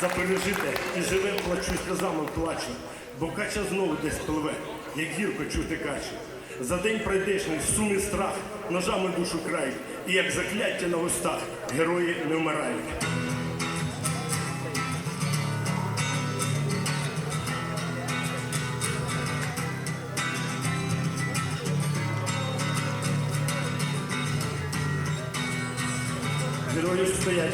за пережите і живе плачу сльозами плачу, бо кача знову десь пливе, як гірко чути качі. За день пройдешний сум і страх, ножами душу крають, і як закляття на устах герої не вмирають. Герої стоять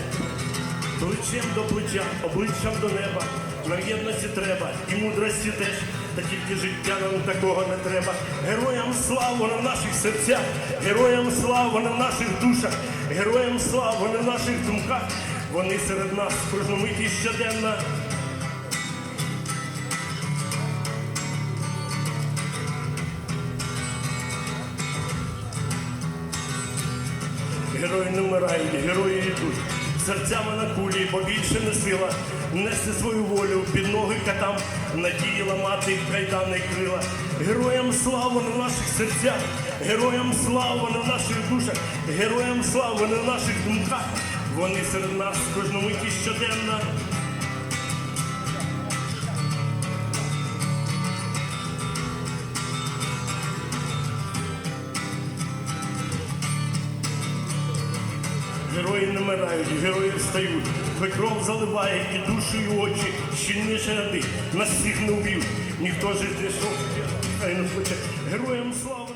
плечем до плеча, обличчям до неба. Нам єдності треба і мудрості теж, та тільки життя нам такого не треба. Героям славу на наших серцях, героям славу на наших душах, героям славу на наших думках. Вони серед нас миті щоденно. Герої не вмирають, герої йдуть. Серцями на кулі, бо більше не сила нести свою волю під ноги катам, надії ламати кайдани крила. Героям славу на наших серцях, героям слава на наших душах, героям слава на наших думках. Вони серед нас кожному миті щоденно. Герої не мирають, герої встають, Хай кров заливає і душу, і очі, щільніше ряди, нас всіх не вб'ють, ніхто ж не шов, хай. Героям слава!